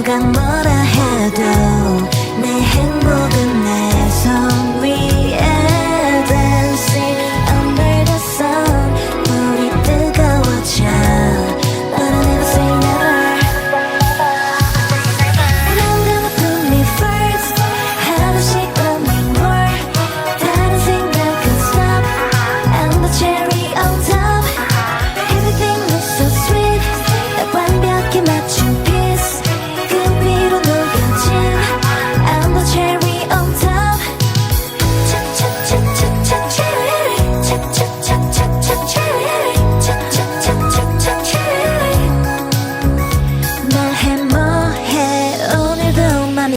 뭐가 뭐라